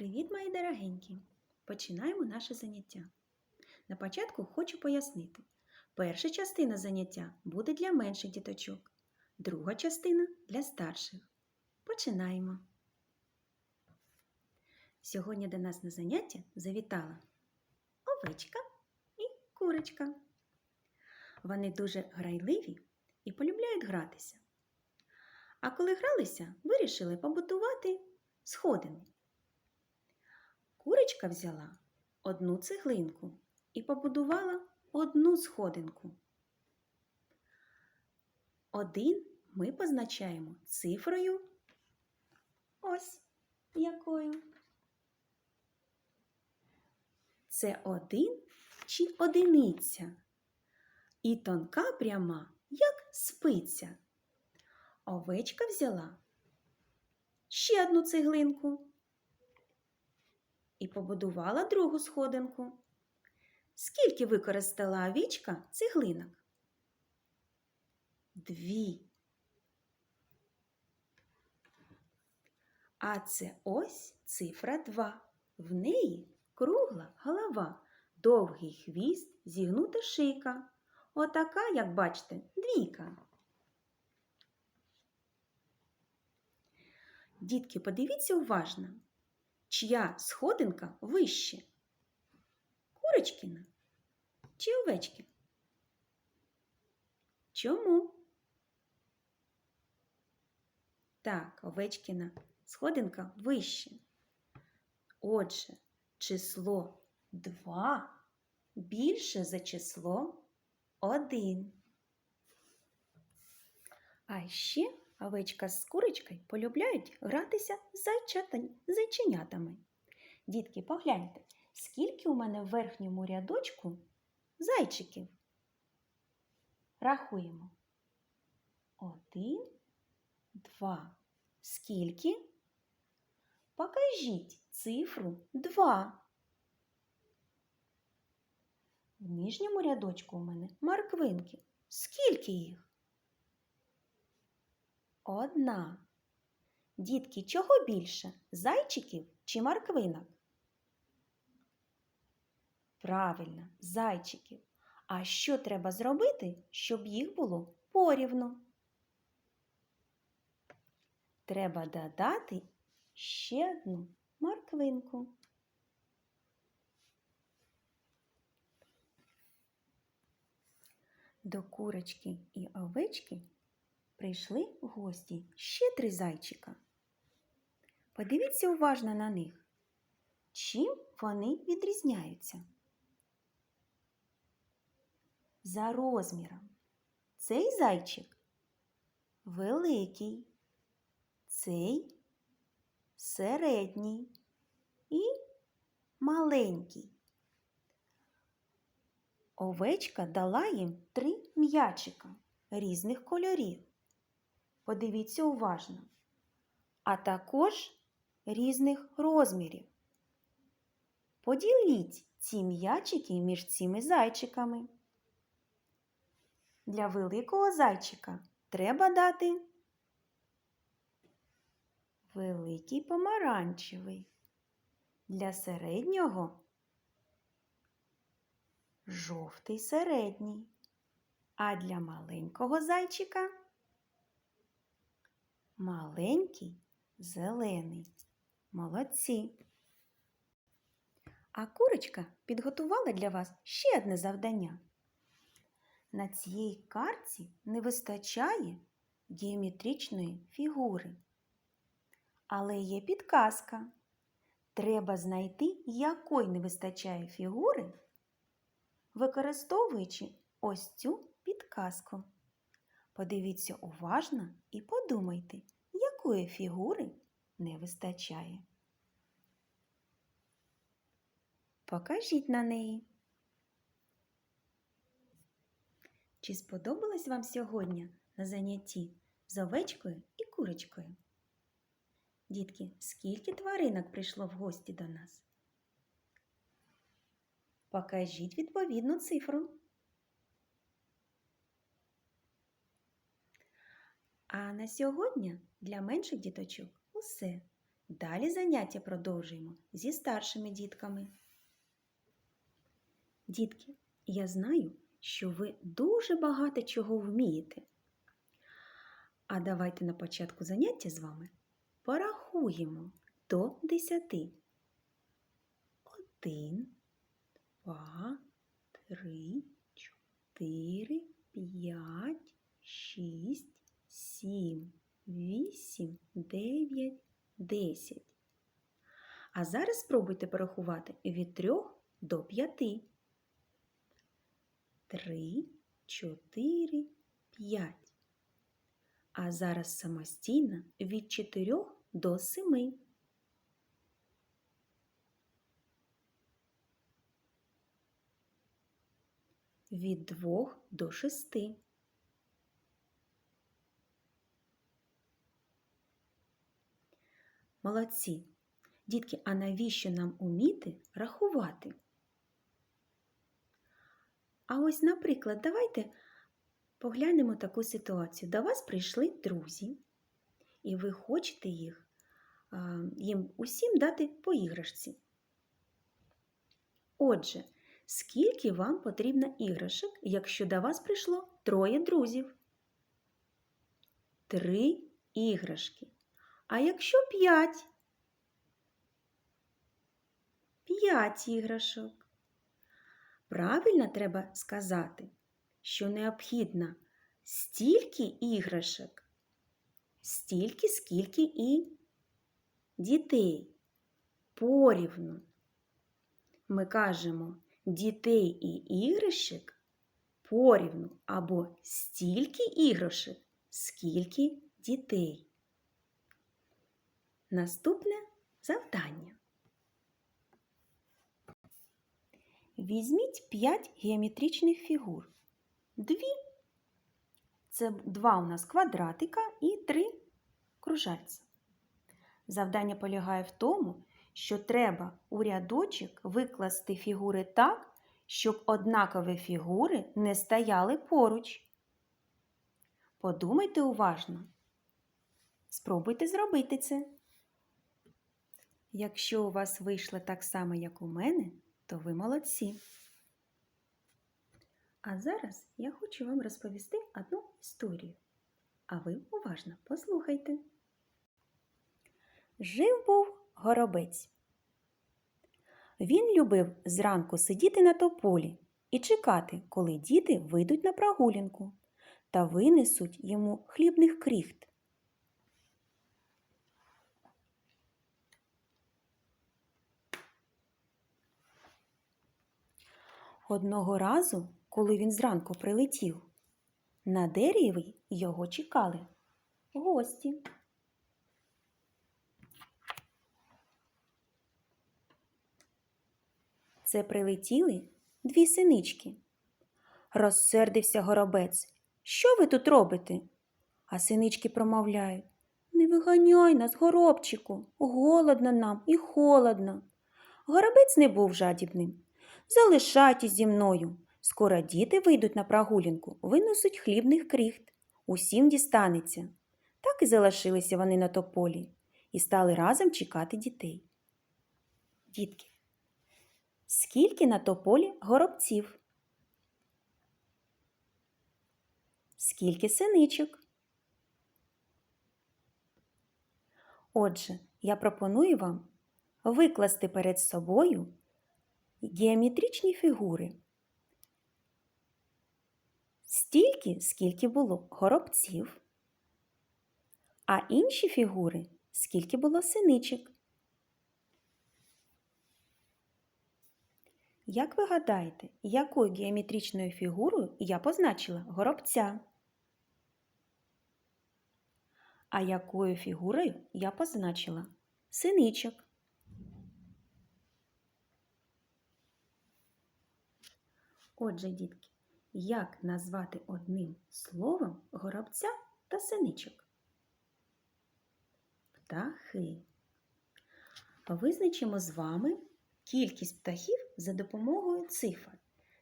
Привіт, мої дорогенькі! Починаємо наше заняття. На початку хочу пояснити. Перша частина заняття буде для менших діточок, друга частина для старших. Починаємо. Сьогодні до нас на заняття завітала овечка і курочка. Вони дуже грайливі і полюбляють гратися. А коли гралися, вирішили побудувати сходини. Курочка взяла одну цеглинку і побудувала одну сходинку. Один ми позначаємо цифрою ось якою. Це один чи одиниця. І тонка пряма, як спиця. Овечка взяла ще одну цеглинку і побудувала другу сходинку. Скільки використала овічка цеглинок? Дві. А це ось цифра 2. В неї кругла голова, довгий хвіст, зігнута шийка. Отака, як бачите, двійка. Дітки, подивіться уважно, чия сходинка вище? Курочкіна чи овечки? Чому? Так, овечкіна сходинка вище. Отже, число 2 більше за число 1. А ще овечка з курочкою полюбляють гратися зайченятами. Дітки, погляньте, скільки у мене в верхньому рядочку зайчиків. Рахуємо. Один, два. Скільки? Покажіть цифру 2. В нижньому рядочку у мене морквинки. Скільки їх? Одна. Дітки, чого більше? Зайчиків чи морквинок? Правильно, зайчиків. А що треба зробити, щоб їх було порівну? Треба додати ще одну морквинку. До курочки і овечки прийшли в гості ще три зайчика. Подивіться уважно на них. Чим вони відрізняються? За розміром. Цей зайчик великий, цей середній і маленький. Овечка дала їм три м'ячика різних кольорів. Подивіться уважно. А також різних розмірів. Поділіть ці м'ячики між цими зайчиками. Для великого зайчика треба дати великий помаранчевий. Для середнього жовтий середній. А для маленького зайчика маленький зелений. Молодці. А курочка підготувала для вас ще одне завдання. На цій картці не вистачає геометричної фігури. Але є підказка. Треба знайти, якої не вистачає фігури, використовуючи ось цю підказку. Подивіться уважно і подумайте, якої фігури не вистачає. Покажіть на неї. Чи сподобалось вам сьогодні на занятті з овечкою і курочкою? Дітки, скільки тваринок прийшло в гості до нас? Покажіть відповідну цифру. А на сьогодні для менших діточок усе. Далі заняття продовжуємо зі старшими дітками. Дітки, я знаю, що ви дуже багато чого вмієте. А давайте на початку заняття з вами порахуємо до десяти. Один, два, три, чотири, п'ять, шість, сім, вісім, дев'ять, десять. А зараз спробуйте порахувати від трьох до п'яти. Три, чотири, п'ять. А зараз самостійно від чотирьох до семи. Від двох до шести. Молодці. Дітки, а навіщо нам уміти рахувати? А ось, наприклад, давайте поглянемо таку ситуацію. До вас прийшли друзі, і ви хочете їх, їм усім дати по іграшці. Отже, скільки вам потрібно іграшок, якщо до вас прийшло троє друзів? Три іграшки. А якщо п'ять? П'ять іграшок. Правильно треба сказати, що необхідно стільки іграшок, стільки, скільки і дітей. Порівну. Ми кажемо дітей і іграшок порівну або стільки іграшок, скільки дітей. Наступне завдання. Візьміть 5 геометричних фігур. Дві це два у нас квадратика і три кружальця. Завдання полягає в тому, що треба у рядочок викласти фігури так, щоб однакові фігури не стояли поруч. Подумайте уважно. Спробуйте зробити це. Якщо у вас вийшло так само, як у мене, то ви молодці. А зараз я хочу вам розповісти одну історію. А ви уважно послухайте. Жив був горобець. Він любив зранку сидіти на тополі і чекати, коли діти вийдуть на прогулянку та винесуть йому хлібних кріхт. Одного разу, коли він зранку прилетів, на дереві його чекали гості. Це прилетіли дві синички. Розсердився горобець. Що ви тут робите? А синички промовляють Не виганяй нас, горобчику, голодно нам і холодно. Горобець не був жадібним. Залишайтесь зі мною. Скоро діти вийдуть на прогулянку, винесуть хлібних кріхт. Усім дістанеться. Так і залишилися вони на тополі і стали разом чекати дітей. Дітки, скільки на тополі горобців? Скільки синичок? Отже, я пропоную вам викласти перед собою геометричні фігури. Стільки, скільки було горобців, а інші фігури, скільки було синичок. Як ви гадаєте, якою геометричною фігурою я позначила горобця? А якою фігурою я позначила синичок? Отже, дітки, як назвати одним словом горобця та синичок? Птахи. Визначимо з вами кількість птахів за допомогою цифр.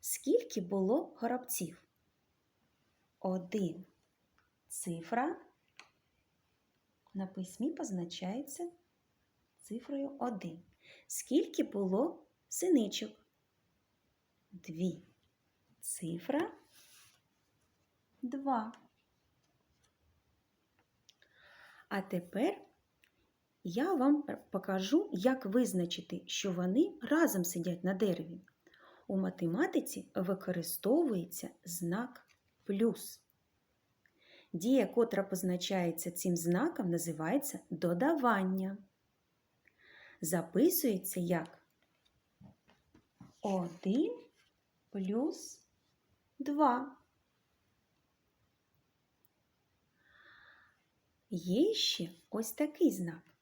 Скільки було горобців? Один. Цифра на письмі позначається цифрою 1. Скільки було синичок? Дві. Цифра 2. А тепер я вам покажу, як визначити, що вони разом сидять на дереві. У математиці використовується знак плюс. Дія, котра позначається цим знаком, називається додавання. Записується як 1 плюс 2. Є ще ось такий знак.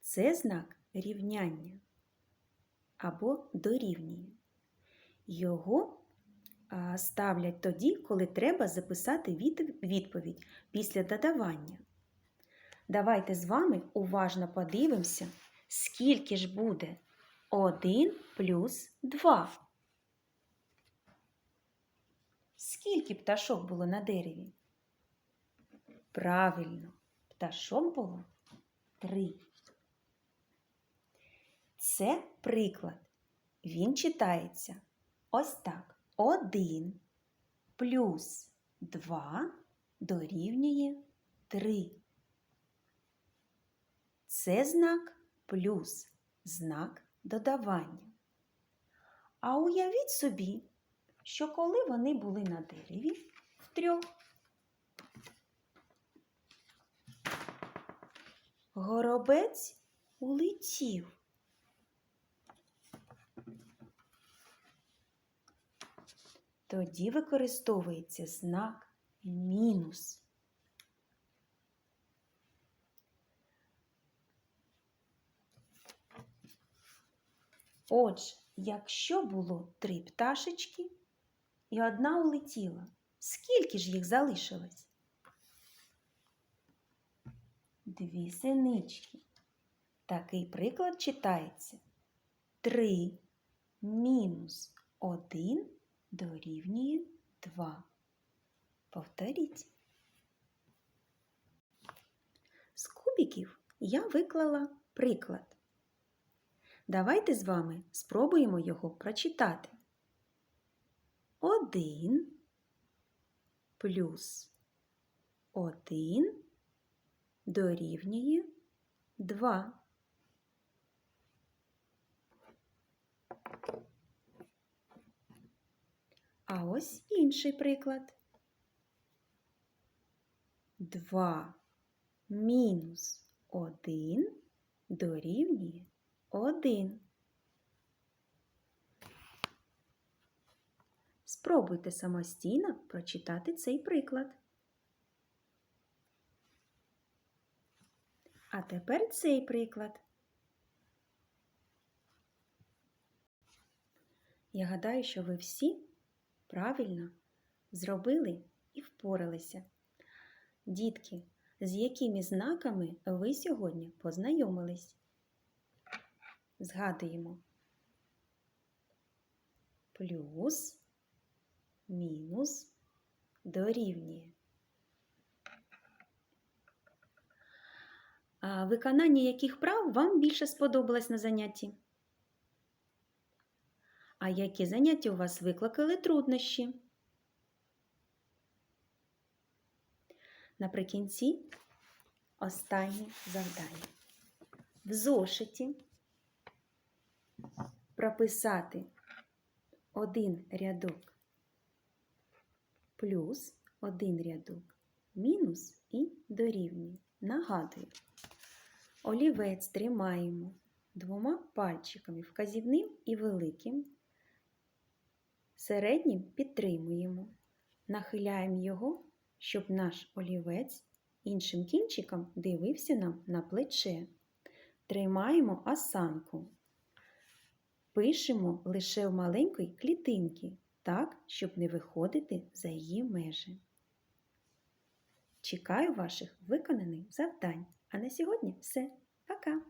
Це знак рівняння або дорівнює. Його ставлять тоді, коли треба записати відповідь після додавання. Давайте з вами уважно подивимося, скільки ж буде 1 плюс 2. Скільки пташок було на дереві? Правильно, пташок було три. Це приклад. Він читається ось так. 1 плюс 2 дорівнює 3. Це знак плюс знак додавання. А уявіть собі, що коли вони були на дереві втрьох, горобець улетів. Тоді використовується знак мінус. Отже, якщо було три пташечки і одна улетіла, скільки ж їх залишилось? Дві синички. Такий приклад читається. 3 мінус 1 дорівнює 2. Повторіть. З кубиків я виклала приклад. Давайте з вами спробуємо його прочитати. 1 плюс 1 дорівнює 2. А ось інший приклад. 2 мінус 1 дорівнює 1. Спробуйте самостійно прочитати цей приклад. А тепер цей приклад. Я гадаю, що ви всі правильно зробили і впоралися. Дітки, з якими знаками ви сьогодні познайомились? Згадуємо. Плюс, мінус, дорівнює. Виконання яких прав вам більше сподобалось на занятті? А які заняття у вас викликали труднощі? Наприкінці останнє завдання. В зошиті прописати один рядок плюс один рядок мінус і дорівнює. Нагадую, олівець тримаємо двома пальчиками вказівним і великим. Середнім підтримуємо, нахиляємо його, щоб наш олівець іншим кінчиком дивився нам на плече. Тримаємо осанку. Пишемо лише в маленькій клітинці, так, щоб не виходити за її межі. Чекаю ваших виконаних завдань. А на сьогодні все. Пока!